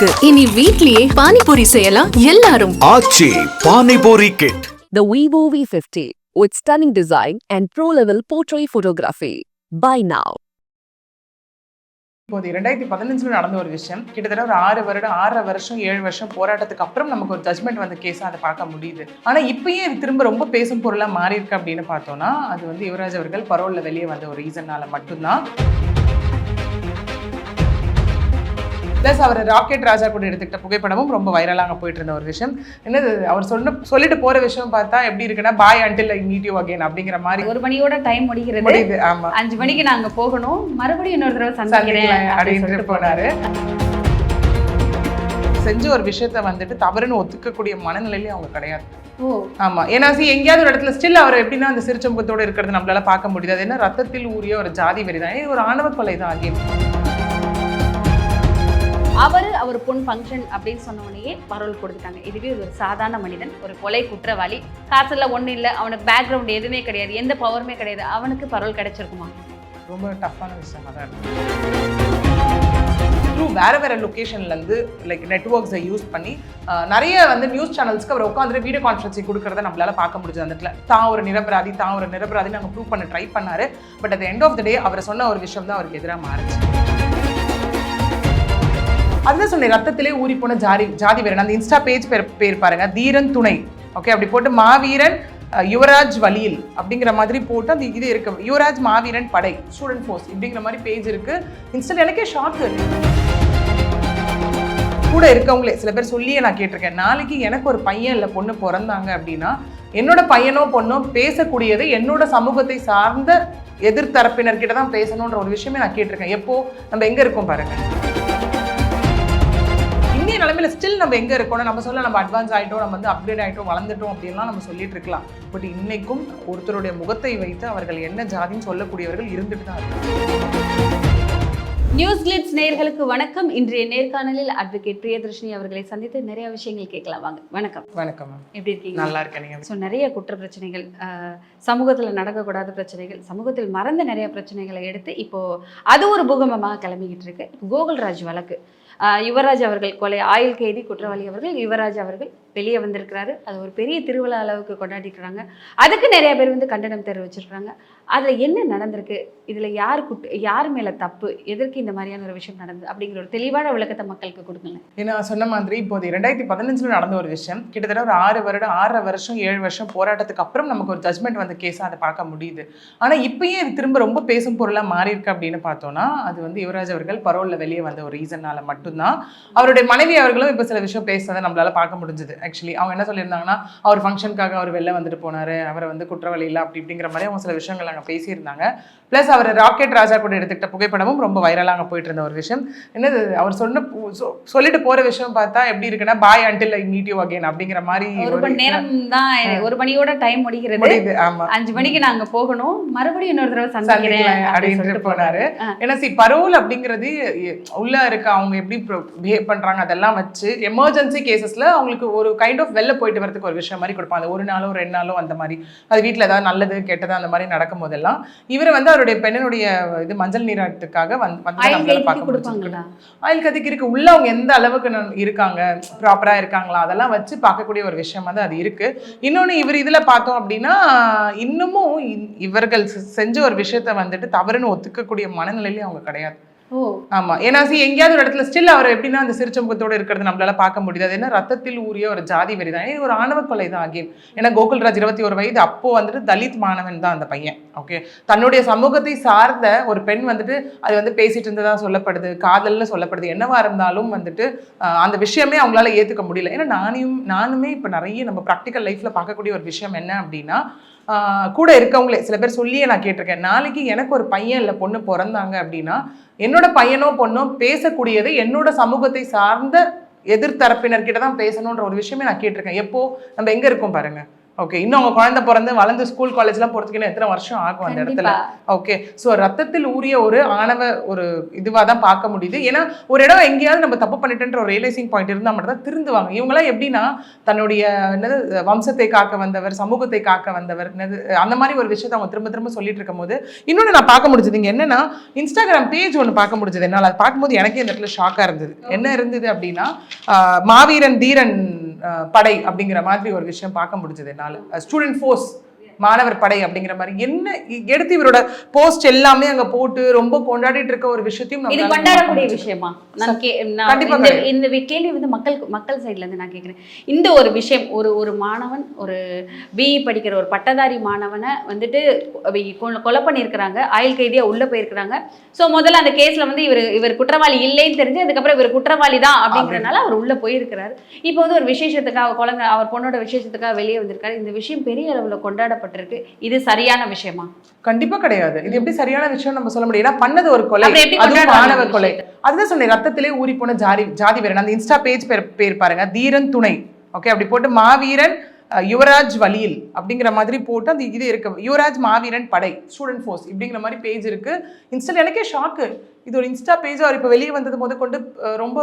இருக்கு. இனி வீட்லயே பானிபூரி செய்யலாம். எல்லாரும். Aachi panipuri kit The Vivo V50 with stunning design and pro-level portrait photography. Buy now. இப்போது இரண்டாயிரத்தி பதினஞ்சுல நடந்த ஒரு விஷயம். கிட்டத்தட்ட ஒரு ஆறு வருடம் ஆறரை வருஷம் ஏழு வருஷம் போராட்டத்துக்கு அப்புறம் நமக்கு ஒரு ஜட்மெண்ட் வந்த கேஸா அதை பார்க்க முடியுது. ஆனா இப்பயே இது திரும்ப ரொம்ப பேசும் பொருளா மாறி இருக்கு அப்படின்னு பார்த்தோம்னா அது வந்து யுவராஜ் அவர்கள் பரோல்ல வெளியே வந்த ஒரு ரீசன்னால மட்டும்தான். ப்ளஸ் அவர் ராக்கெட் ராஜா கூட எடுத்துக்கிட்ட புகைப்படமும் ரொம்ப வைரலாக போயிட்டு இருந்த ஒரு விஷயம். என்னது அவர் சொன்ன சொல்லிட்டு போற விஷயம் பார்த்தா எப்படி இருக்குன்னா bye until I meet you again அப்படிங்கிற மாதிரி. ஒரு மணியோட டைம் முடிகிறது. முடியுது ஆமா. அஞ்சு மணிக்கு நாங்க போகணும். மறுபடியும் இன்னொரு தடவை சந்திக்கிறேன் அப்படின்ட்டு போனாரு. செஞ்ச ஒரு விஷயத்த வந்துட்டு தவறுன்னு ஒத்துக்கக்கூடிய மனநிலையிலே அவங்க கிடையாது. ஓ. ஆமா. ஏன்னா எங்கேயாவது ஒரு இடத்துல ஸ்டில் அவர் எப்படின்னா அந்த சிரிச்ச முகத்தோட இருக்கிறது நம்மளால பார்க்க முடியாது. என்ன ரத்தத்தில் ஊறிய ஒரு ஜாதி வெறி தான் ஒரு ஆணவ கொலை தான் அகேன் அவர் பொன் ஃபங்க்ஷன் அப்படின்னு சொன்னோடனே பரோல் கொடுத்துட்டாங்க. இதுவே ஒரு சாதாரண மனிதன் ஒரு கொலை குற்றவாளி. காசுல ஒன்றும் இல்லை அவனுக்கு பேக்ரவுண்ட் எதுவுமே கிடையாது எந்த பவருமே கிடையாது. அவனுக்கு பரோல் கிடைச்சிருக்குமா? ரொம்ப டஃப்பான விஷயமா தான் இருக்கும் வேறு வேற வேற லைக் நெட்ஒர்க்ஸை யூஸ் பண்ணி நிறைய வந்து நியூஸ் சேனல்ஸ்க்கு அவர் உட்காந்து வீடியோ கான்ஃபரன்சிங் கொடுக்கறத நம்மளால பார்க்க முடிஞ்சது அந்த இடத்துல. தான் ஒரு நிரபராதி தான் ஒரு நிரபராதி நாங்கள் ப்ரூவ் பண்ண ட்ரை பண்ணாரு. But at end of the day அவர் சொன்ன ஒரு விஷயம் தான் அவருக்கு எதிராக மாறுச்சு. அதுதான் சொன்னேன் ரத்தத்திலே ஊறி போன ஜாதி ஜாதி வீரன் அந்த இன்ஸ்டா பேஜ் பேர் பேர் பாருங்க தீரன் துணை. ஓகே அப்படி போட்டு மாவீரன் யுவராஜ் வலியில் அப்படிங்கிற மாதிரி போட்டு அந்த இது இருக்கு. யுவராஜ் மாவீரன் படை ஸ்டூடெண்ட் ஃபோர்ஸ் இப்படிங்கிற மாதிரி பேஜ் இருக்கு. இன்ஸ்டன்ட் எனக்கே ஷாக்கு கூட இருக்கவங்களே சில பேர் சொல்லியே நான் கேட்டிருக்கேன் நாளைக்கு எனக்கு ஒரு பையன் இல்லை பொண்ணு பிறந்தாங்க அப்படின்னா என்னோட பையனோ பொண்ணோ பேசக்கூடியது என்னோட சமூகத்தை சார்ந்த எதிர்த்தரப்பினர்கிட்ட தான் பேசணுன்ற ஒரு விஷயமே நான் கேட்டிருக்கேன். எப்போ? நம்ம எங்கே இருக்கோம் பாருங்கள் நிலமையில ஸ்டில் நம்ம எங்கே இருக்கோம் நம்ம சொல்ல நம்ம அட்வான்ஸ் ஆகிட்டோம் நம்ம வந்து அப்கிரேட் ஆகிட்டோம் வளர்ந்துட்டோம் அப்படின்லாம் நம்ம சொல்லிட்டு இருக்கலாம். பட் இன்னைக்கும் ஒருத்தருடைய முகத்தை வைத்து அவர்கள் என்ன ஜாதின்னு சொல்லக்கூடியவர்கள் இருந்துட்டு தான் இருக்காங்க. நியூஸ் கிளிட்ஸ் நேயர்களுக்கு வணக்கம். இன்றைய நேர்காணலில் அட்வொகேட் பிரியதர்ஷினி அவர்களை சந்தித்து நிறைய விஷயங்கள் கேட்கலாம். வாங்க வணக்கம். வணக்கம். மேம் எப்படி இருக்கீங்க? நல்லா இருக்கேன் ஸோ நிறைய குற்ற பிரச்சனைகள் சமூகத்துல நடக்கக்கூடாத பிரச்சனைகள் சமூகத்தில் மறந்த நிறைய பிரச்சனைகளை எடுத்து இப்போ அது ஒரு பூகம்பமாக கிளம்பிக்கிட்டு இருக்கு. கோகுல்ராஜ் வழக்கு. யுவராஜ் அவர்கள் கொலை ஆயுள் கைதி குற்றவாளி அவர்கள் யுவராஜ் அவர்கள் வெளியே வந்திருக்கிறாரு. அது ஒரு பெரிய திருவிழா அளவுக்கு கொண்டாடிக்கிறாங்க. அதுக்கு நிறைய பேர் வந்து கண்டனம் தெரிவிச்சிருக்காங்க அதில் என்ன நடந்திருக்கு? இதில் யார் குட் யார் மேலே தப்பு? எதற்கு இந்த மாதிரியான ஒரு விஷயம் நடந்தது? அப்படிங்கிற ஒரு தெளிவான விளக்கத்தை மக்களுக்கு கொடுங்களேன். ஏன்னா சொன்ன மாதிரி இப்போது ரெண்டாயிரத்தி பதினஞ்சில் நடந்த ஒரு விஷயம். கிட்டத்தட்ட ஒரு ஆறு வருடம் ஆறரை வருஷம் ஏழு வருஷம் போராட்டத்துக்கு அப்புறம் நமக்கு ஒரு ஜட்மெண்ட் வந்த கேஸாக அதை பார்க்க முடியுது. ஆனால் இப்பயே இது திரும்ப ரொம்ப பேசும் பொருளாக மாறி இருக்கு அப்படின்னு பார்த்தோம்னா அது வந்து யுவராஜ் அவர்கள் பரோலில் வெளியே வந்த ஒரு ரீசன்னால மட்டும்தான். அவருடைய மனைவி அவர்களும் இப்போ சில விஷயம் பேசுறதை நம்மளால பார்க்க முடிஞ்சது. ஆக்சுவலி அவங்க என்ன சொல்லியிருந்தாங்கன்னா அவர் ஃபங்க்ஷனுக்காக அவர் வெளில வந்துட்டு போனாரு அவரை வந்து குற்றவாளி இல்லை அப்படி இப்படிங்கிற மாதிரி அவங்க சில விஷயங்கள் அங்கே பேசியிருந்தாங்க. ப்ளஸ் அவர் ராக்கெட் ராஜா கூட எடுத்துக்கிட்ட புகைப்படமும் ரொம்ப வைரலாக போயிட்டு இருந்த ஒரு விஷயம். என்னது அவர் சொன்ன சொல்லிட்டு போற விஷயம் பார்த்தா எப்படி இருக்குன்னா bye until meet you again அப்படிங்கிற மாதிரி ஒரு மணி நேரம் தான் ஒரு மணியோட டைம் ஆமா. அஞ்சு மணிக்கு நாங்க போகணும். மறுபடியும் இன்னொரு தடவை சந்திக்கிறேன் அப்படின்னு போனாரு. ஏன்னா சி பரோல் அப்படிங்கிறது உள்ள இருக்க அவங்க எப்படி பிஹேவ் பண்றாங்க அதெல்லாம் வச்சு எமர்ஜென்சி கேசஸ்ல அவங்களுக்கு ஒரு கைண்ட் ஆஃப் வெளில போயிட்டு வரதுக்கு ஒரு விஷயம் மாதிரி கொடுப்பாங்க ஒரு நாளோ ரெண்டு நாளோ அந்த மாதிரி. அது வீட்ல ஏதாவது நல்லது கெட்டது அந்த மாதிரி நடக்கும் போதெல்லாம் இவர் வந்து அவருடைய பெண்ணினுடைய இது மஞ்சள் நீராட்டுக்காக வந்து பார்க்க ஆயுள் கதைக்கு இருக்கு. உள்ள அவங்க எந்த அளவுக்கு இருக்காங்க? ப்ராப்பரா இருக்காங்களா? அதெல்லாம் வச்சு பார்க்கக்கூடிய ஒரு விஷயமா தான் அது இருக்கு. இன்னொன்னு இவர் இதுல பார்த்தோம் அப்படின்னா இன்னமும் இவர்கள் செஞ்ச ஒரு விஷயத்த வந்துட்டு தவறுன்னு ஒத்துக்கக்கூடிய மனநிலையிலே அவங்க கிடையாது. ஆமா. ஏன்னா see, எங்கேயாவது ஒரு இடத்துல ஸ்டில் அவர் எப்படின்னா அந்த சிரிச்ச இருக்கிறது நம்மளால பார்க்க முடியாது. அது என்ன? ரத்தத்தில் ஊறிய ஒரு ஜாதி வெறி தான். இது ஒரு ஆணவ கொலை தான் அகேன் ஏன்னா கோகுல்ராஜ் இருபத்தி ஒரு வயது அப்போ வந்துட்டு தலித் மாணவன் தான் அந்த பையன். ஓகே தன்னுடைய சமூகத்தை சார்ந்த ஒரு பெண் வந்துட்டு அது வந்து பேசிட்டு இருந்ததா சொல்லப்படுது காதல்னு சொல்லப்படுது. என்னவா இருந்தாலும் வந்துட்டு அந்த விஷயமே அவங்களால ஏத்துக்க முடியல. ஏன்னா நானும் நானுமே இப்போ நிறைய நம்ம ப்ராக்டிக்கல் லைஃப்ல பார்க்கக்கூடிய ஒரு விஷயம் என்ன அப்படின்னா கூட இருக்கவங்களே சில பேர் சொல்லியே நான் கேட்டிருக்கேன் நாளைக்கு எனக்கு ஒரு பையன் இல்லை பொண்ணு பிறந்தாங்க அப்படின்னா என்னோட பையனோ பொண்ணோ பேசக்கூடியது என்னோட சமூகத்தை சார்ந்த எதிர்த்தரப்பினர்கிட்ட தான் பேசணுன்ற ஒரு விஷயமே நான் கேட்டிருக்கேன். எப்போ? நம்ம எங்கே இருக்கோம் பாருங்கள் ஓகே இன்னும் அவங்க குழந்தை பிறந்து வளர்ந்து ஸ்கூல் காலேஜ்லாம் இன்னும் எத்தனை வருஷம் ஆகும் அந்த இடத்துல? ஓகே ஸோ ரத்தத்தில் ஊறிய ஒரு ஆணவ ஒரு இதுவாக தான் பார்க்க முடியுது. ஏன்னா ஒரு இடம் எங்கேயாவது நம்ம தப்பு பண்ணிட்டேன்ற ஒரு ரியலைசிங் பாயிண்ட் இருந்தால் மட்டும் தான் திருந்துவாங்க. இவங்களாம் எப்படின்னா தன்னுடைய என்னது வம்சத்தை காக்க வந்தவர் சமூகத்தை காக்க வந்தவர் என்னது அந்த மாதிரி ஒரு விஷயத்தை அவங்க திரும்ப திரும்ப சொல்லிட்டு இருக்கும்போது இன்னொன்று நான் பார்க்க முடிஞ்சது. இங்கே என்னன்னா இன்ஸ்டாகிராம் பேஜ் ஒன்று பார்க்க முடிஞ்சது. என்னால் அதை பார்க்கும்போது எனக்கே இந்த இடத்துல ஷாக்காக இருந்தது. என்ன இருந்தது அப்படின்னா மாவீரன் தீரன் படை அப்படிங்கிற மாதிரி ஒரு விஷயம் பார்க்க முடிஞ்சது என்னால். ஸ்டூடெண்ட் ஃபோர்ஸ் மாணவர் படை அப்படிங்கிற மாதிரி. என்ன எடுத்து இவரோட போஸ்ட் எல்லாமே அங்க போட்டு ரொம்ப கொண்டாடிட்டு இருக்க ஒரு விஷயத்தையும் இது கொண்டாடக்கூடிய விஷயமா? நான் கண்டிப்பா இந்த கேள்வி வந்து மக்கள் மக்கள் சைடுல இருந்து நான் கேட்குறேன் இந்த ஒரு விஷயம் ஒரு ஒரு மாணவன் ஒரு பிஇ படிக்கிற ஒரு பட்டதாரி மாணவனை வந்துட்டு கொலை பண்ணியிருக்கிறாங்க. ஆயுள் கைதியா உள்ள போயிருக்கிறாங்க. ஸோ முதல்ல அந்த கேஸ்ல வந்து இவர் இவர் குற்றவாளி இல்லைன்னு தெரிஞ்சு அதுக்கப்புறம் இவர் குற்றவாளி தான் அப்படிங்கறதுனால அவர் உள்ள போயிருக்கிறாரு. இப்போ வந்து ஒரு விசேஷத்துக்காக குழந்தை அவர் பொண்ணோட விசேஷத்துக்காக வெளியே வந்திருக்காரு. இந்த விஷயம் பெரிய அளவுல கொண்டாடப்பட்டிருக்கு இது சரியான விஷயமா? கண்டிப்பா கிடையாது. இது எப்படி சரியான விஷயம் நம்ம சொல்ல முடியும்? ஏன்னா பண்ணது ஒரு கொலை. அதுவும் மாணவ கொலை. அதுதான் சொன்னேன் ரத்தத்திலே ஊறி போன ஜாதி ஜாதி வீரன் அந்த இன்ஸ்டா பேஜ் பேர் பேர் பாருங்க. தீரன் துணை. ஓகே? அப்படி போட்டு மாவீரன் யுவராஜ் வலியில் அப்படிங்கிற மாதிரி போட்டு அந்த இது இருக்கு. யுவராஜ் மாவீரன் படை ஸ்டூடெண்ட் ஃபோர்ஸ் இப்படிங்கிற மாதிரி பேஜ் இருக்கு. இன்ஸ்டா எனக்கே ஷாக்கு இது ஒரு இன்ஸ்டா பேஜ் அவர் இப்போ வெளியே வந்தது முத கொண்டு ரொம்ப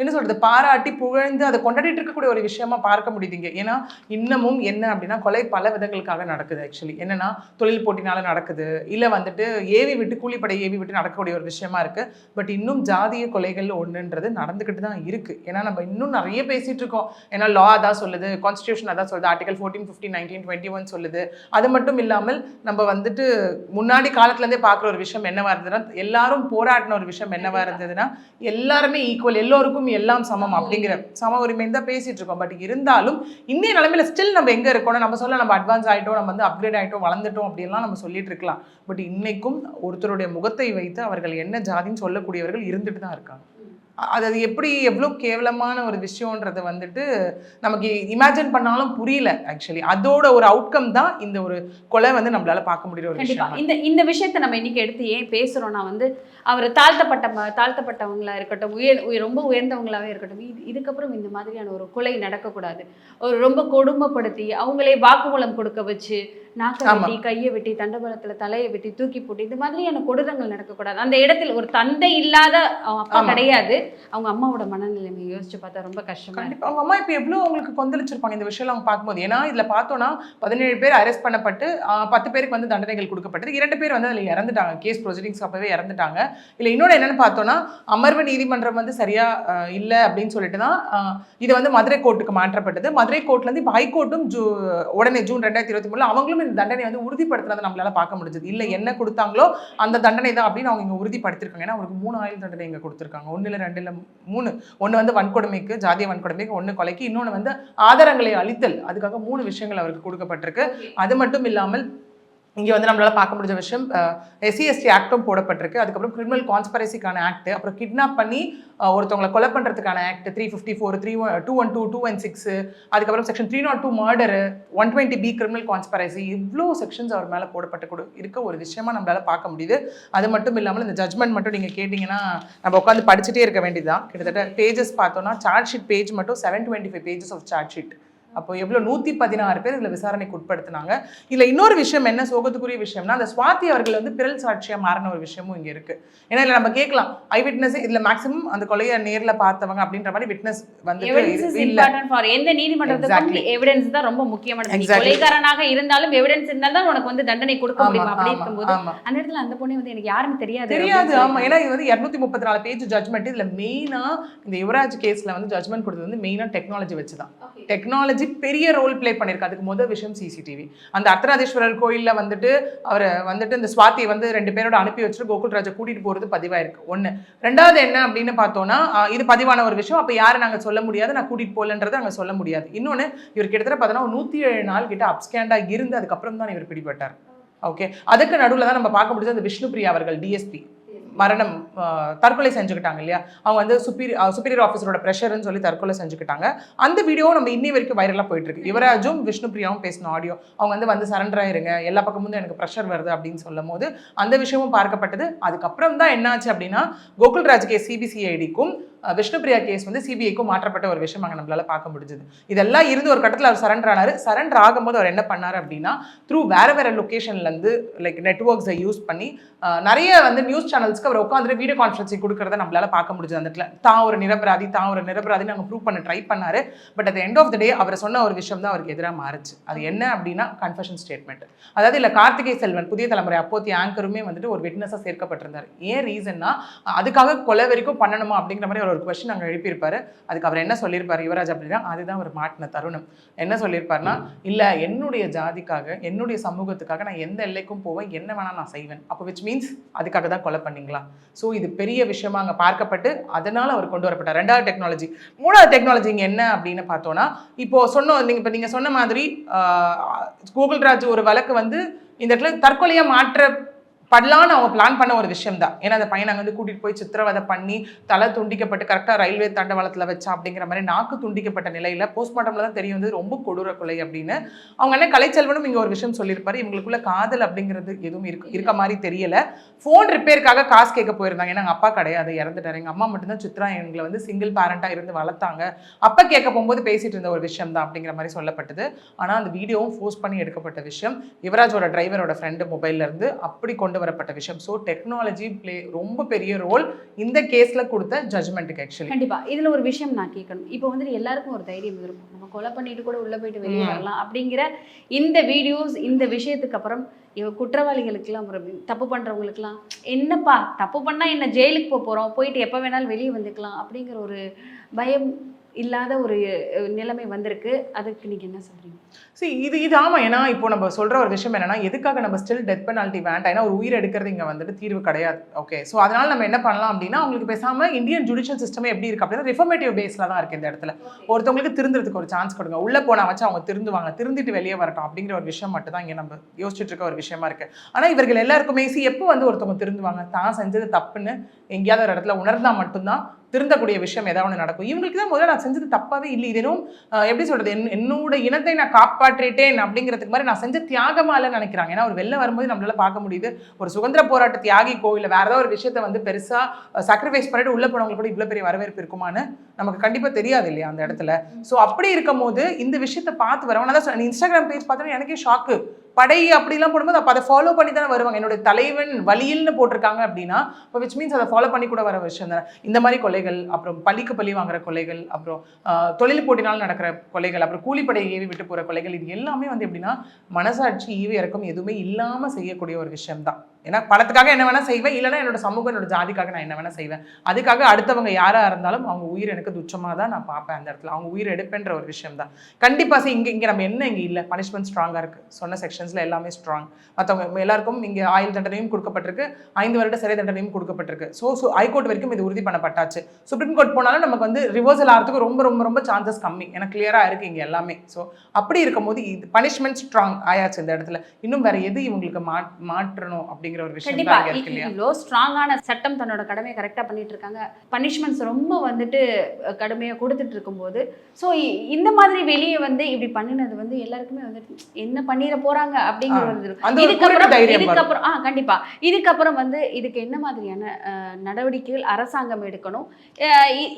என்ன சொல்றது பாராட்டி புகழ்ந்து அதை கொண்டாடிட்டு இருக்கக்கூடிய ஒரு விஷயமா பார்க்க முடியுதுங்க. ஏன்னா இன்னமும் என்ன அப்படின்னா கொலை பல விதங்களுக்காக நடக்குது ஆக்சுவலி என்னன்னா தொழில் போட்டினால நடக்குது. இல்லை வந்துட்டு ஏவி விட்டு கூலிப்படை ஏவி விட்டு நடக்கக்கூடிய ஒரு விஷயமா இருக்கு. பட் இன்னும் ஜாதிய கொலைகள் ஒன்றுன்றது நடந்துக்கிட்டு தான் இருக்கு. ஏன்னா நம்ம இன்னும் நிறைய பேசிட்டு இருக்கோம். ஏன்னா லா அதான் சொல்லுது கான்ஸ்டியூஷன் அதான் சொல்லுது. Article fourteen fifteen nineteen twenty one சொல்லுது. அது மட்டும் இல்லாமல் நம்ம வந்துட்டு முன்னாடி காலத்துல இருந்தே பார்க்குற ஒரு விஷயம் என்னவா இருந்ததுன்னா எல்லாரும் போராடின ஒரு விஷயம் என்னவா இருந்ததுன்னா எல்லாருமே ஈக்குவல் எல்லோருக்கும் எல்லாம் சமம் அப்படிங்கிற சம உரிமை தான் பேசிட்டு இருக்கோம். பட் இருந்தாலும் இன்னைய நிலைமையில ஸ்டில் நம்ம எங்க இருக்கோம் நம்ம சொல்ல நம்ம அட்வான்ஸ் ஆயிட்டோம் நம்ம வந்து அப்கிரேட் ஆயிட்டோம் வளர்ந்துட்டோம் அப்படின்லாம் நம்ம சொல்லிட்டு இருக்கலாம். பட் இன்னைக்கும் ஒருத்தருடைய முகத்தை வைத்து அவர்கள் என்ன ஜாதின்னு சொல்லக்கூடியவர்கள் இருந்துட்டு தான் இருக்காங்க. அது அது எப்படி எவ்வளோ கேவலமான ஒரு விஷயம்ன்றதை வந்துட்டு நமக்கு இமேஜின் பண்ணாலும் புரியல ஆக்சுவலி அதோட ஒரு அவுட்கம் தான் இந்த ஒரு கொலை வந்து நம்மளால பார்க்க முடியுற ஒரு விஷயம். இந்த இந்த விஷயத்தை நம்ம இன்னைக்கு எடுத்து ஏன் பேசுறோம்னா வந்து அவர் தாழ்த்தப்பட்ட தாழ்த்தப்பட்டவங்களா இருக்கட்டும் உயர் ரொம்ப உயர்ந்தவங்களாவே இருக்கட்டும் இது இதுக்கப்புறம் இந்த மாதிரியான ஒரு கொலை நடக்கக்கூடாது. ஒரு ரொம்ப கொடுமைப்படுத்தி அவங்களே வாக்குமூலம் கொடுக்க வச்சு நாக்கை. வெட்டி கையை வெட்டி தண்டபலத்துல தலையை வெட்டி தூக்கி போட்டு இது மாதிரியான கொடூரங்கள் நடக்கக்கூடாது. அந்த இடத்துல ஒரு தந்தை இல்லாத அப்பா. கிடையாது. அவங்க அம்மாவோட மனநிலைமை யோசிச்சு பார்த்தா ரொம்ப கஷ்டமா. கண்டிப்பா. அவங்க அம்மா இப்போ எவ்வளோ அவங்களுக்கு கொந்தளிச்சிருப்பாங்க இந்த விஷயம் அவங்க பார்க்கும்போது. ஏன்னா இதுல பார்த்தோம்னா பதினேழு பேர் அரெஸ்ட் பண்ணப்பட்டு பத்து பேருக்கு வந்து தண்டனைகள் கொடுக்கப்பட்டது. இரண்டு பேர் வந்து அதில் இறந்துட்டாங்க. கேஸ் ப்ரொசீடிங்ஸ் அப்பவே இறந்துட்டாங்க. இல்லை இன்னொன்று என்னன்னு பார்த்தோம்னா அமர்வு நீதிமன்றம் வந்து சரியா இல்ல அப்படின்னு சொல்லிட்டு தான் இது வந்து மதுரை கோர்ட்டுக்கு மாற்றப்பட்டது. மதுரை கோர்ட்ல இருந்து இப்போ ஹைகோர்ட்டும் ஜூ உடனே ஜூன் ரெண்டாயிரத்தி இருபத்தி மூணுல அவங்களும் இந்த தண்டனை வந்து உறுதிப்படுத்துறதை நம்மளால பார்க்க முடிஞ்சது. இல்லை என்ன கொடுத்தாங்களோ அந்த தண்டனை தான் அப்படின்னு அவங்க இங்க உறுதிப்படுத்திருக்காங்க. ஏன்னா அவருக்கு மூணு ஆயுள் தண்டனை இங்க கொடுத்துருக்காங்க. இல்ல ரெண்டு இல்ல மூணு. ஒன்று வந்து வன்கொடுமைக்கு ஜாதிய வன்கொடுமைக்கு ஒன்று கொலைக்கு இன்னொன்னு வந்து ஆதாரங்களை அளித்தல் அதுக்காக மூணு விஷயங்கள் அவருக்கு கொடுக்கப்பட்டிருக்கு. அது மட்டும் இல்லாமல் இங்கே வந்து நம்மளால் பார்க்க முடிஞ்ச விஷயம் எஸ்சிஎஸ்டி ஆக்டும் போடப்பட்டிருக்கு. அதுக்கப்புறம் கிரிமினல் கான்ஸ்பரசிக்கான ஆக்ட் அப்புறம் கிட்னாப் பண்ணி ஒருத்தவங்களை கொலை பண்ணுறதுக்கான act three fifty four three one two one two two one six அதுக்கப்புறம் section three nought two murder one twenty B criminal conspiracy இவ்வளோ செக்ஷன்ஸ் அவர் மேலே போடப்பட்டு கொடு இருக்க ஒரு விஷயமா நம்மளால பார்க்க முடியுது. அது மட்டும் இல்லாமல் இந்த ஜட்மெண்ட் மட்டும் நீங்கள் கேட்டிங்கன்னா நம்ம உட்காந்து படிச்சுட்டே இருக்க வேண்டியதுதான். கிட்டத்தட்ட பேஜஸ் பார்த்தோன்னா சார்ஜ் ஷீட் பேஜ் மட்டும் seven twenty five pages of charge sheet அப்போ எவ்வளோ நூற்றி பதினாறு பேர் இதில் விசாரணைக்கு உட்படுத்தினாங்க. இதில் இன்னொரு விஷயம் என்ன? சோகத்துக்குரிய விஷயம்னா அந்த சுவாதி அவர்கள் வந்து பிறல் சாட்சியாக மாறின ஒரு விஷயமும் இங்கே இருக்கு. ஏன்னா இதில் நம்ம கேட்கலாம். ஐ விட்னஸ் இதில் மேக்ஸிமம் அந்த கொலையை நேரில் பார்த்தவங்க அப்படின்ற மாதிரி விட்னஸ் ஃபார் எந்த நீதிமன்றத்துக்கும். எவிடன்ஸ் தான் ரொம்ப Exactly. கொலைகாரனாக இருந்தாலும் எவிடன்ஸ் இருந்தால் தான் உனக்கு வந்து தண்டனை கொடுக்க முடியும் அப்படி இருக்கும்போது அந்த இடத்துல அந்த பொண்ணு வந்து எனக்கு யாருன்னு தெரியாது. தெரியாது ஆமா. ஏன்னா இது வந்து இரநூத்தி முப்பத்தி நாலு பேஜ் ஜட்மெண்ட் இதுல மெயினா இந்த யுவராஜ் கேஸ்ல வந்து ஜட்மெண்ட் கொடுத்தது வந்து மெயினா டெக்னாலஜி வச்சு தான் பெரிய ரோல் ப்ளே பண்ணியிருக்கு அதுக்கு முதல் விஷயம் சிசிடிவி அந்த அர்த்தநாதீஸ்வரர் கோயில்ல வந்துட்டு அவர் வந்துட்டு இந்த சுவாத்தி வந்து ரெண்டு பேரோட அனுப்பி வச்சுட்டு கோகுல்ராஜை கூட்டிட்டு போறது பதிவாயிருக்கு. ஒன்று ரெண்டாவது என்ன அப்படின்னு பார்த்தோம்னா இது பதிவான ஒரு விஷயம். அப்போ யாரை நாங்க சொல்ல முடியாது. நான் கூட்டிட்டு போகலன்றதை நாங்க சொல்ல முடியாது. இன்னொன்னு இவர் கிட்டத்தட்ட பார்த்தோன்னா நூற்றி நூத்தி ஏழு நாள் கிட்ட அப்ஸ்கேண்டா இருந்து அதுக்கப்புறம் தான் இவர் பிடிபட்டார். ஓகே அதுக்கு நடுவில் தான் நம்ம பார்க்க முடிஞ்சது அந்த விஷ்ணுபிரியா அவர்கள் டிஎஸ்பி மரணம் தற்கொலை செஞ்சுக்கிட்டாங்க இல்லையா? அவங்க வந்து சுப்பீரி சுப்பீரியர் ஆஃபீஸரோட ப்ரெஷர்னு சொல்லி தற்கொலை செஞ்சுக்கிட்டாங்க. அந்த வீடியோ நம்ம இன்னி வரைக்கும் வைரலாக போயிட்டு இருக்கு யுவராஜும் விஷ்ணுபிரியாவும் பேசின ஆடியோ அவங்க வந்து வந்து சரண்டர் ஆயிருங்க. எல்லா பக்கமும் எனக்கு ப்ரெஷர் வருது அப்படின்னு சொல்லும் போது அந்த விஷயமும் பார்க்கப்பட்டது. அதுக்கப்புறம் தான் என்னாச்சு அப்படின்னா கோகுல்ராஜ் கே சிபிசிஐடிக்கும் விஷ்ணுபிரியா கேஸ் வந்து சிபிஐக்கும் மாற்றப்பட்ட ஒரு விஷயம் அங்கே நம்மளால பார்க்க முடிஞ்சது. இதெல்லாம் இருந்து ஒரு கட்டத்தில் அவர் சரண்டர் ஆனார். சரண்டர் ஆகும்போது அவர் என்ன பண்ணார் அப்படின்னா த்ரூ வேற வேற லொக்கேஷன்லேருந்து லைக் நெட்ஒர்க்ஸை யூஸ் பண்ணி நிறைய வந்து நியூஸ் சேனல்ஸ்க்கு அவர் உட்காந்துட்டு வீடியோ கான்ஃபரன்ஸிங் கொடுக்கறத நம்மளால பார்க்க முடிஞ்சது அந்த இடத்துல. தான் ஒரு நிரபராதி தான் ஒரு நிரபராதி நாங்கள் ப்ரூவ் பண்ண ட்ரை பண்ணார். But at end of the day அவர் சொன்ன ஒரு விஷயம் தான் அவருக்கு எதிராக மாறுச்சு. அது என்ன அப்படின்னா கன்ஃபஷன் ஸ்டேட்மெண்ட் அதாவது இல்லை கார்த்திகை செல்வன் புதிய தலைமுறை அப்போத்தி ஆங்கருமே வந்துட்டு ஒரு விட்னஸாக சேர்க்கப்பட்டிருந்தார். ஏன் ரீசன்னா அதுக்காக கொலை வரைக்கும் பண்ணணுமா அப்படிங்கிற மாதிரி அவர் ஒரு கொஸ்டின் அங்கே எழுப்பியிருப்பாரு. அதுக்கு அவர் என்ன சொல்லியிருப்பார் யுவராஜ் அப்படின்னா அதுதான் அவர் மாட்டின தருணம். என்ன சொல்லியிருப்பார்னா இல்லை என்னுடைய ஜாதிக்காக என்னுடைய சமூகத்துக்காக நான் எந்த எல்லைக்கும் போவேன் என்ன வேணால் நான் செய்வேன். அப்போ விச் மீன்ஸ் அதுக்காக தான் கொலை பண்ணீங்களா? ஸோ இது பெரிய விஷயமா அங்கே பார்க்கப்பட்டு அதனால் அவர் கொண்டு வரப்பட்டார். ரெண்டாவது டெக்னாலஜி மூணாவது டெக்னாலஜி இங்கே என்ன அப்படின்னு பார்த்தோன்னா இப்போ சொன்னோம் நீங்கள் இப்போ நீங்கள் சொன்ன மாதிரி கூகுள் ராஜ் ஒரு வழக்கு வந்து இந்த இடத்துல தற்கொலையாக மாற்ற படலான்னு அவங்க பிளான் பண்ண ஒரு விஷயம் தான் ஏன்னா அந்த பையனை அங்கே வந்து கூட்டிகிட்டு போய் சித்திரவதை பண்ணி தலை துண்டிக்கப்பட்டு கரெக்டாக ரயில்வே தண்டவாளத்தில் வச்சா அப்படிங்கிற மாதிரி நாக்கு துண்டிக்கப்பட்ட நிலையில் போஸ்ட்மார்ட்டமில் தான் தெரியும் வந்து ரொம்ப கொடூர கொலை அப்படின்னு. அவங்க என்ன கலைச்செல்வனும் இங்கே ஒரு விஷயம் சொல்லியிருப்பாரு இவங்களுக்குள்ள காதல் அப்படிங்கிறது எதுவும் இருக்கு இருக்க மாதிரி தெரியல. ஃபோன் ரிப்பேருக்காக காசு கேட்க போயிருந்தாங்க. ஏன்னா எங்க அப்பா கிடையாது இறந்துட்டாரு. எங்கள் அம்மா மட்டும்தான் சித்ரா எங்களை வந்து சிங்கிள் பேரண்டா இருந்து வளர்த்தாங்க. அப்பா கேட்க போகும்போது பேசிகிட்டு இருந்த ஒரு விஷயம் தான் அப்படிங்கிற மாதிரி சொல்லப்பட்டது. ஆனால் அந்த வீடியோவும் ஃபோர்ஸ் பண்ணி எடுக்கப்பட்ட விஷயம். யுவராஜோட டிரைவரோட ஃப்ரெண்டு மொபைல்லேருந்து அப்படி கொண்டு வரப்பட்ட விஷயம். ஸோ டெக்னாலஜி ப்ளே ரொம்ப பெரிய ரோல் இந்த கேஸ்ல கொடுத்த ஜட்மெண்ட்டுக்கு ஆக்சுவலி கண்டிப்பா. இதுல ஒரு விஷயம் நான் கேட்கணும். இப்போ வந்துட்டு எல்லாருக்கும் ஒரு தைரியம் இருக்கும் நம்ம கொலை பண்ணிட்டு கூட உள்ள போயிட்டு வெளியே. வரலாம் அப்படிங்கிற இந்த வீடியோஸ் இந்த விஷயத்துக்கு அப்புறம் இவ குற்றவாளிகளுக்கெல்லாம் ஒரு தப்பு பண்றவங்களுக்குலாம் என்னப்பா? தப்பு பண்ணா என்ன ஜெயிலுக்கு போக போறோம். போயிட்டு எப்போ வேணாலும் வெளியே வந்துக்கலாம் அப்படிங்கிற ஒரு பயம் இல்லாத ஒரு நிலைமை வந்திருக்கு. அதுக்கு நீங்க என்ன சொல்றீங்க? See இது இது ஆமா. ஏன்னா இப்போ நம்ம சொல்ற ஒரு விஷயம் என்னன்னா எதுக்காக நம்ம ஸ்டில் டெத் பெனால்ட்டி வேண்டாம்? ஏன்னா ஒரு உயிர் எடுக்கிறது இங்க வந்துட்டு தீர்வு கிடையாது. ஓகே ஸோ அதனால நம்ம என்ன பண்ணலாம் அப்படின்னா அவங்களுக்கு பேசாம இந்தியன் ஜுடிஷியல் சிஸ்டமே எப்படி இருக்கு அப்படின்னா ரிஃபர்மேட்டிவ் பேஸ்ல தான் இருக்கு இந்த இடத்துல. ஒருத்தவங்களுக்கு திருந்துறதுக்கு ஒரு சான்ஸ் கொடுங்க. உள்ள போனா வச்சு அவங்க திருந்துவாங்க. திருந்திட்டு வெளியே வரட்டும் அப்படிங்கிற ஒரு விஷயம் மட்டும் தான் இங்க நம்ம யோசிச்சுட்டு இருக்க ஒரு விஷயமா இருக்கு. ஆனா இவர்கள் எல்லாருக்குமே சி எப்போ வந்து ஒருத்தவங்க திருந்துவாங்க? தான் செஞ்சது தப்புன்னு எங்கேயாவது ஒரு இடத்துல உணர்ந்தா மட்டும்தான் திருந்தக்கூடிய விஷயம் ஏதாவது ஒன்று நடக்கும். இவங்களுக்கு தான் முதல்ல நான் செஞ்சது தப்பாவே இல்லை. இது எதுவும் அஹ், எப்படி சொல்றது? என் என்னோட இனத்தை நான் காப்பாற்றிட்டேன் அப்படிங்கிறதுக்கு மாதிரி நான் செஞ்ச தியாகமால நினைக்கிறாங்க. ஏன்னா ஒரு வெளில வரும்போது நம்மளால பார்க்க முடியுது. ஒரு சுதந்திர போராட்ட தியாகி கோயில வேற ஏதாவது ஒரு விஷயத்த வந்து பெருசா சாக்ரிஃபைஸ் பண்ணிட்டு உள்ள போனவங்களுக்கு கூட இவ்வளவு பெரிய வரவேற்பு இருக்குமான்னு நமக்கு கண்டிப்பா தெரியாது இல்லையா அந்த இடத்துல? ஸோ அப்படி இருக்கும் போது இந்த விஷயத்தை பார்த்து சொன்னேன், இன்ஸ்டாகிராம் பேஜ் பார்த்தோன்னா எனக்கே ஷாக்கு படை அப்படிலாம் போடும்போது அப்போ அதை ஃபாலோ பண்ணி தானே வருவாங்க. என்னுடைய தலைவன் வழியில்னு போட்டிருக்காங்க அப்படின்னா இப்போ விச் மீன்ஸ் அதை ஃபாலோ பண்ணி கூட வர விஷயம் தானே. இந்த மாதிரி கொலைகள் அப்புறம் பள்ளிக்கு பள்ளி வாங்குற கொலைகள் அப்புறம் தொழில் போட்டினால் நடக்கிற கொலைகள் அப்புறம் கூலிப்படை ஏவி விட்டு போகிற கொலைகள் இது எல்லாமே வந்து எப்படின்னா மனசாட்சி ஈவ இறக்கம் எதுவுமே இல்லாமல் செய்யக்கூடிய ஒரு விஷயம்தான். ஏன்னா பணத்துக்காக என்ன வேணால் செய்வேன் இல்லைன்னா என்னோட சமூகம் என்னோட ஜாதிக்காக நான் என்ன வேணால் செய்வேன். அதுக்காக அடுத்தவங்க யாராக இருந்தாலும் அவங்க உயிர் எனக்கு துச்சமாக தான் நான் பார்ப்பேன் அந்த இடத்துல. அவங்க உயிர் எடுப்பேன்ற ஒரு விஷயம் தான். கண்டிப்பாக சரி இங்கே இங்கே நம்ம என்ன இங்கே இல்லை? பனிஷ்மெண்ட் ஸ்ட்ராங்காக இருக்குது சொன்ன செக்ஷன்ஸில் எல்லாமே ஸ்ட்ராங் மற்றவங்க எல்லாருக்கும் இங்கே ஆயுள் தண்டனையும் கொடுக்கப்பட்டிருக்கு. ஐந்து வருட சிறை தண்டனையும் கொடுக்கப்பட்டிருக்கு. ஸோ ஸோ ஹைகோர்ட் வரைக்கும் இது உறுதி பண்ணப்பட்டாச்சு. சுப்ரீம் கோர்ட் போனாலும் நமக்கு வந்து ரிவர்சல் ஆகிறதுக்கு ரொம்ப ரொம்ப ரொம்ப சான்சஸ் கம்மி. ஏன்னா கிளியராக இருக்குது இங்கே எல்லாமே. ஸோ அப்படி இருக்கும்போது இது பனிஷ்மெண்ட் ஸ்ட்ராங் ஆயாச்சு இந்த இடத்துல. இன்னும் வேற எது இவங்களுக்கு மா மாற்றணும் அப்படிங்கிற ஒரு விஷயம் கண்டிப்பா. இவ்வளோ ஸ்ட்ராங்கான சட்டம் தன்னோட கடமையை கரெக்டாக பண்ணிட்டு இருக்காங்க பனிஷ்மெண்ட்ஸ் ரொம்ப வந்துட்டு அஹ், கடுமையா கொடுத்துட்டு இருக்கும்போது ஸோ இந்த மாதிரி வெளியே வந்து இப்படி பண்ணினது வந்து எல்லாருக்குமே வந்துட்டு என்ன பண்ணிட போறாங்க அப்படிங்கிற ஒரு இதுக்கப்புறம். இதுக்கப்புறம் ஆ கண்டிப்பா. இதுக்கப்புறம் வந்து இதுக்கு என்ன மாதிரியான நடவடிக்கைகள் அரசாங்கம் எடுக்கணும்?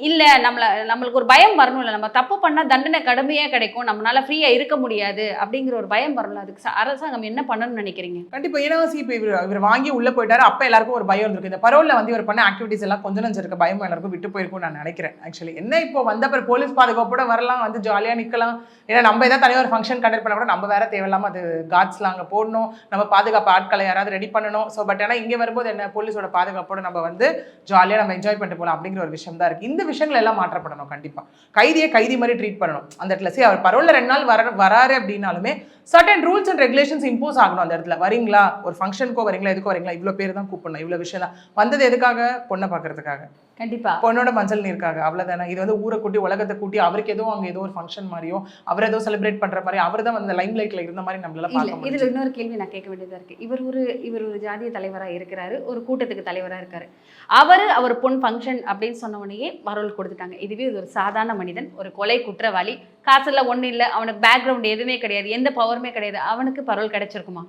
இல்ல நம்மள நம்மளுக்கு ஒரு பயம் வரணும்ல நம்ம தப்பு பண்ணா தண்டனை கடுமையா கிடைக்கும். நம்மளால ஃப்ரீயா இருக்க முடியாது அப்படிங்கிற ஒரு பயம் வரணும்ல அதுக்கு அரசாங்கம் என்ன பண்ணணும்னு நினைக்கிறீங்க? கண்டிப்பா. ஏன்னா இப்போ இவர் இவர் வாங்கி உள்ளே போயிட்டாரு அப்போ எல்லாருக்கும் ஒரு பயம் இருந்திருக்கு. இந்த பரோலில் வந்து இவர் பண்ண ஆக்டிவிட்டிஸ் எல்லாம் கொஞ்சம் நஞ்சம் இருக்க பயம் எல்லாருக்கும் விட்டு போயிருக்கும் நான் நினைக்கிறேன் ஆக்சுவலி என்ன இப்போ வந்த பிறகு போலீஸ் பாதுகாப்போட வரலாம் வந்து ஜாலியாக நிக்கலாம்? ஏன்னா நம்ம எதாவது தனியாக ஒரு ஃபங்க்ஷன் கண்டக்ட் பண்ண கூட நம்ம வேற தேவையில்லாம அது காட்ஸ்லாம் அங்கே போடணும். நம்ம பாதுகாப்பு ஆட்களை யாராவது ரெடி பண்ணணும். ஸோ பட் ஆனால் இங்கே வரும்போது என்ன போலீஸோட பாதுகாப்போட நம்ம வந்து ஜாலியாக நம்ம என்ஜாய் பண்ணிட்டு போகலாம் அப்படிங்கிற ஒரு விஷயம் தான் இருக்குது இந்த விஷயங்கள் எல்லாம் மாற்றப்படணும் கண்டிப்பாக கைதியை கைதி மாதிரி ட்ரீட் பண்ணணும். அந்த இடத்துல சரி அவர் பரவாயில்ல ரெண்டு நாள் வர வராரு அப்படின்னாலுமே certain rules and regulations impose ஆகணும் அந்த இடத்துல. வரீங்களா? ஒரு ஃபங்க்ஷனுக்கோ வரீங்களா? எதுக்கோ வரீங்களா? இவ்வளோ பேர் தான் கூப்பிடணும். இவ்வளோ விஷயம் தான். வந்தது எதுக்காக? பொண்ணை பார்க்கறதுக்காக. கண்டிப்பா. பொண்ணோட மஞ்சள் நீருக்காக. அவ்வளோதானே இது வந்து ஊரை கூட்டி உலகத்தை கூட்டி அவருக்கு ஏதோ அங்கே ஏதோ ஒரு ஃபங்க்ஷன் மாதிரியோ அவர் ஏதோ செலிப்ரேட் பண்ற மாதிரி அவர் தான் வந்து லைம் லைட்ல இருந்த மாதிரி நம்மளால பார்க்க இதுல இன்னொரு கேள்வி நான் கேட்க வேண்டியதா இருக்கு. இவர் ஒரு இவர் ஒரு ஜாதிய தலைவரா இருக்கிறாரு ஒரு கூட்டத்துக்கு தலைவரா இருக்காரு. அவரு அவர் பொன் ஃபங்க்ஷன் அப்படின்னு சொன்ன உடனே பரோல் கொடுத்துட்டாங்க. இதுவே இது ஒரு சாதாரண மனிதன் ஒரு கொலை குற்றவாளி. காசுல ஒண்ணு இல்ல அவனுக்கு பேக்ரவுண்ட் எதுவுமே கிடையாது எந்த பவருமே கிடையாது. அவனுக்கு பரோல் கிடைச்சிருக்குமா?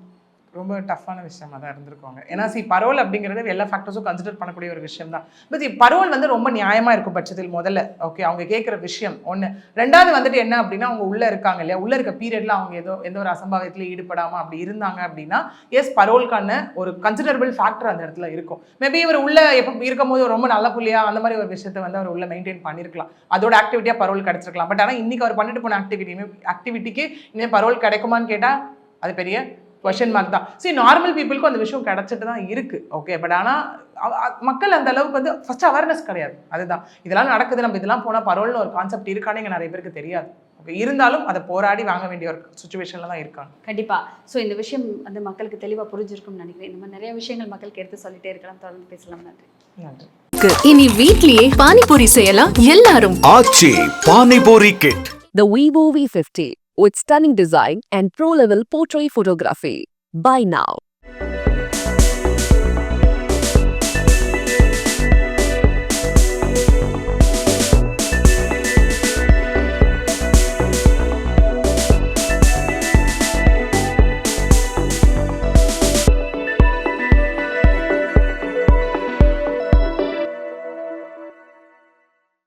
ரொம்ப டஃப்பான விஷயமா தான் இருந்திருக்காங்க ஏன்னா சி பரோல் அப்படிங்கிறது எல்லா ஃபேக்டர்ஸும் கன்சிடர் பண்ணக்கூடிய ஒரு விஷயம் தான் பட் பரோல் வந்து ரொம்ப நியாயமாக இருக்கும் பட்சத்தில் முதல்ல. ஓகே அவங்க கேட்குற விஷயம் ஒன்று ரெண்டாவது வந்துட்டு என்ன அப்படின்னா அவங்க உள்ள இருக்காங்க இல்லையா? உள்ள இருக்க பீரியடில் அவங்க ஏதோ எந்த ஒரு அசம்பாவியத்தில் ஈடுபடாமல் அப்படி இருந்தாங்க அப்படின்னா எஸ் பரோல்கான ஒரு கன்சிடரபிள் ஃபேக்டர் அந்த இடத்துல இருக்கும். மேபி இவர் உள்ள எப்போ இருக்கும்போது ரொம்ப நல்ல புள்ளியாக அந்த மாதிரி ஒரு விஷயத்தை வந்து அவர் உள்ள மெயின்டைன் பண்ணியிருக்கலாம் அதோட ஆக்டிவிட்டியாக பரோல் கிடச்சிருக்கலாம். பட் ஆனால் இன்னைக்கு அவர் பண்ணிட்டு போன ஆக்டிவிட்டியுமே ஆக்டிவிட்டிக்கு இனிமேல் பரோல் கிடைக்குமான்னு கேட்டால் அது பெரிய கொஷின் மார்க் தான். சரி நார்மல் பீப்புளுக்கும் அந்த விஷயம் கிடைச்சிட்டு தான் இருக்கு. ஓகே பட் ஆனால் மக்கள் அந்த அளவுக்கு வந்து ஃபர்ஸ்ட் அவேர்னஸ் கிடையாது. அதுதான். இதெல்லாம் நடக்குது. நம்ம இதெல்லாம் போனால் பரோல்னு ஒரு கான்செப்ட் இருக்கான்னு இங்கே நிறைய பேருக்கு தெரியாது. ஓகே இருந்தாலும் அதை போராடி வாங்க வேண்டிய ஒரு சுச்சுவேஷன்ல தான் இருக்காங்க. கண்டிப்பா. ஸோ இந்த விஷயம் வந்து மக்களுக்கு தெளிவா புரிஞ்சிருக்கும்னு நினைக்கிறேன். இந்த மாதிரி நிறைய விஷயங்கள் மக்களுக்கு எடுத்து சொல்லிட்டே இருக்கலாம். தொடர்ந்து பேசலாம். நன்றி. நன்றி. இனி வீட்லயே பானிபூரி செய்யலாம். எல்லாரும் Aachi panipuri kit The Vivo V50 with stunning design and pro-level portrait photography. Buy now.